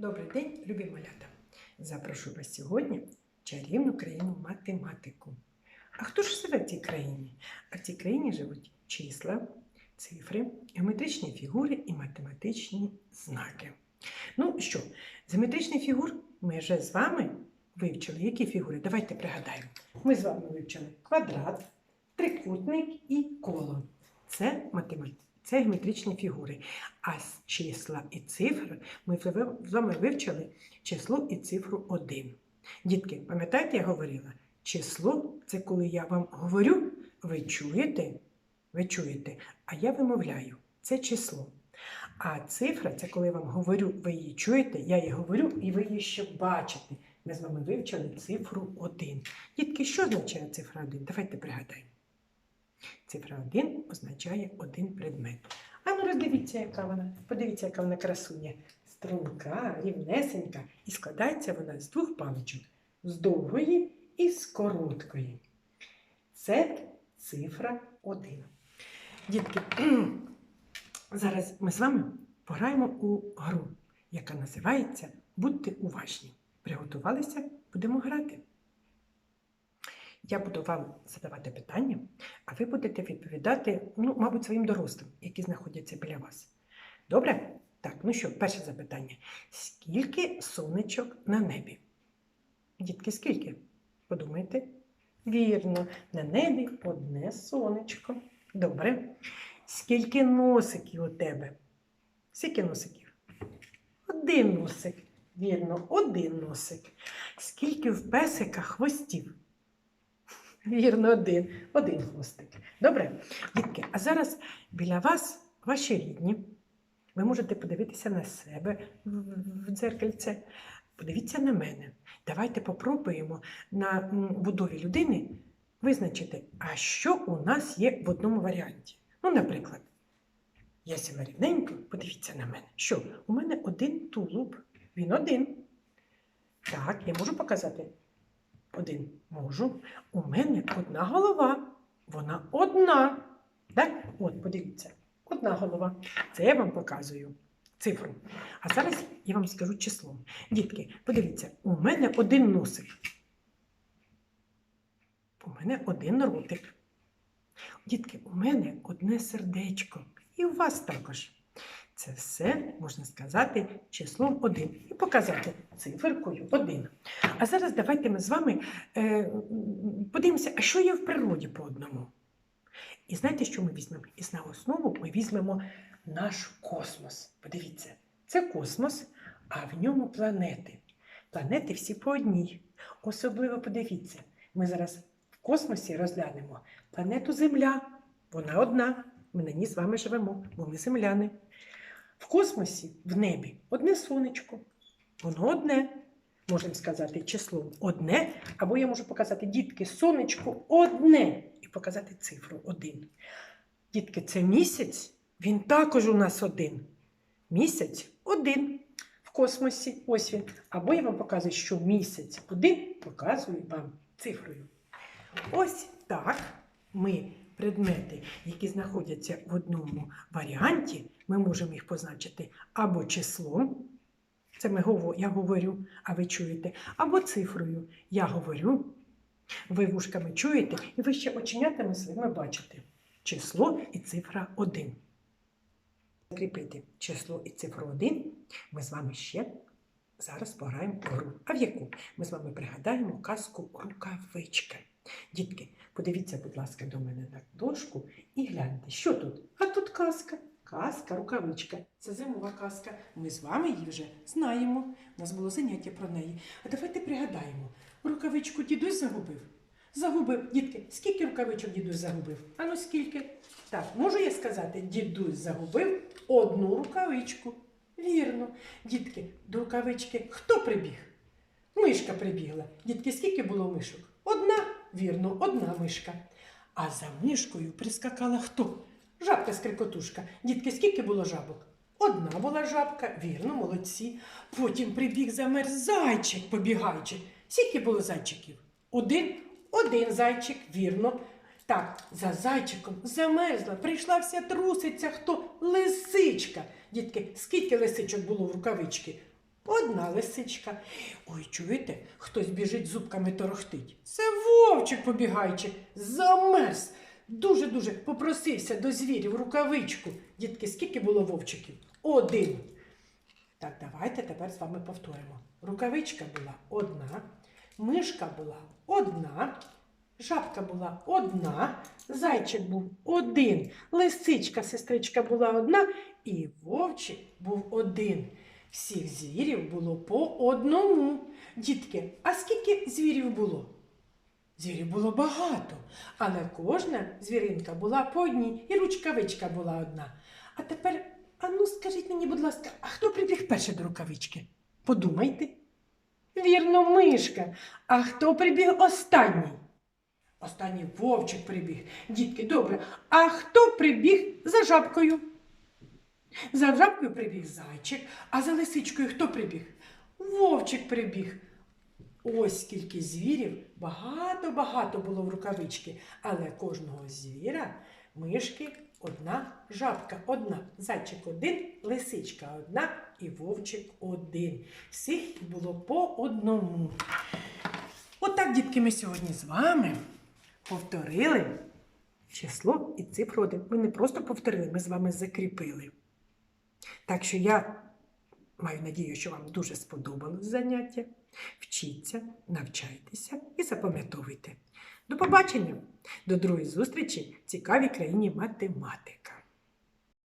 Добрий день, любі малята! Запрошую вас сьогодні в чарівну країну математику. А хто ж живе в цій країні? А в цій країні живуть числа, цифри, геометричні фігури і математичні знаки. Ну що, з геометричних фігур ми вже з вами вивчили. Які фігури? Давайте пригадаємо. Ми з вами вивчили квадрат, трикутник і коло. Це математика. Це геометричні фігури. А з числа і цифри ми з вами вивчили число і цифру 1. Дітки, пам'ятаєте, я говорила? Число це коли я вам говорю, ви чуєте, ви чуєте, а я вимовляю. Це число. А цифра це коли я вам говорю, ви її чуєте, я її говорю, і ви її ще бачите. Ми з вами вивчили цифру 1. Дітки, що означає цифра 1? Давайте пригадаємо. Цифра 1 означає один предмет. А ну роздивіться, яка вона. Подивіться, яка вона красуня. Струнка, рівнесенька. І складається вона з двох паличок. З довгої і з короткої. Це цифра 1. Дітки, зараз ми з вами пограємо у гру, яка називається Будьте уважні. Приготувалися, будемо грати. Я буду вам задавати питання, а ви будете відповідати, ну, мабуть, своїм дорослим, які знаходяться біля вас. Добре? Так, ну що, перше запитання. Скільки сонечок на небі? Дітки, скільки? Подумайте. Вірно, на небі одне сонечко. Добре. Скільки носиків у тебе? Скільки носиків? Один носик. Вірно, один носик. Скільки в песика хвостів? Вірно, один. Один хвостик. Добре, дітки, а зараз біля вас ваші рідні. Ви можете подивитися на себе в дзеркальце. Подивіться на мене. Давайте попробуємо на будові людини визначити, а що у нас є в одному варіанті. Ну, наприклад, я сіла рівненько, подивіться на мене. Що? У мене один тулуб. Він один. Так, я можу показати один можу. У мене одна голова. Вона одна. Так? От, подивіться, одна голова. Це я вам показую цифру. А зараз я вам скажу число. Дітки, подивіться, у мене один носик. У мене один ротик. Дітки, у мене одне сердечко. І у вас також. Це все, можна сказати, числом 1 і показати циферкою 1. А зараз давайте ми з вами е, подивимося, а що є в природі по одному. І знаєте, що ми візьмемо? І на основу ми візьмемо наш космос. Подивіться, це космос, а в ньому планети. Планети всі по одній. Особливо подивіться, ми зараз в космосі розглянемо планету Земля. Вона одна. Ми на ній з вами живемо, бо ми земляни. В космосі, в небі, одне сонечко. Воно одне. Можемо сказати числом одне, або я можу показати дітки сонечко одне і показати цифру один. Дітки, це місяць, він також у нас один. Місяць один в космосі. Ось він. Або я вам показую, що місяць один показую вам цифрою. Ось так ми предмети, які знаходяться в одному варіанті, ми можемо їх позначити або числом, це ми, я говорю, а ви чуєте, або цифрою. Я говорю, ви вушками чуєте, і ви ще оченятами своїми бачите число і цифра 1. Закріпити число і цифру 1 ми з вами ще зараз пограємо гру. А в яку? Ми з вами пригадаємо казку рукавичка. Дітки, подивіться, будь ласка, до мене на дошку і гляньте, що тут? А тут казка. Казка, рукавичка. Це зимова казка. Ми з вами її вже знаємо. У нас було заняття про неї. А давайте пригадаємо. Рукавичку дідусь загубив. Загубив. Дітки, скільки рукавичок дідусь загубив? А ну скільки? Так, можу я сказати, дідусь загубив одну рукавичку. Вірно. Дітки, до рукавички хто прибіг? Мишка прибігла. Дітки, скільки було мишок? Одна, вірно, одна мишка. А за мишкою прискакала хто? Жабка скрикотушка. Дітки, скільки було жабок? Одна була жабка, вірно, молодці. Потім прибіг замерз зайчик, побігаючи. Скільки було зайчиків? Один, один зайчик, вірно. Так, за зайчиком замерзла, прийшла вся труситься, хто лисичка. Дітки, скільки лисичок було в рукавички? Одна лисичка. Ой, чуєте, хтось біжить зубками торохтить. Це вовчик побігайчик, замерз. Дуже-дуже попросився до звірів рукавичку. Дітки, скільки було вовчиків? Один. Так, давайте тепер з вами повторимо. Рукавичка була одна, мишка була одна, жабка була одна, зайчик був один, лисичка, сестричка була одна, і вовчик був один. Всіх звірів було по одному. Дітки, а скільки звірів було? Звірів було багато, але кожна звіринка була по одній, і ручкавичка була одна. А тепер, а ну скажіть мені, будь ласка, а хто прибіг перший до рукавички? Подумайте. Вірно, мишка. А хто прибіг останній? Останній вовчик прибіг. Дітки, добре. А хто прибіг за жабкою? За жабкою прибіг зайчик, а за лисичкою хто прибіг? Вовчик прибіг. Ось скільки звірів, багато-багато було в рукавички, але кожного звіра мишки одна, жабка одна, зайчик один, лисичка одна і вовчик один. Всіх було по одному. Отак, дітки, ми сьогодні з вами повторили число і цифру один. Ми не просто повторили, ми з вами закріпили. Так що я маю надію, що вам дуже сподобалось заняття. Вчіться, навчайтеся і запам'ятовуйте. До побачення! До другої зустрічі в цікавій країні математика.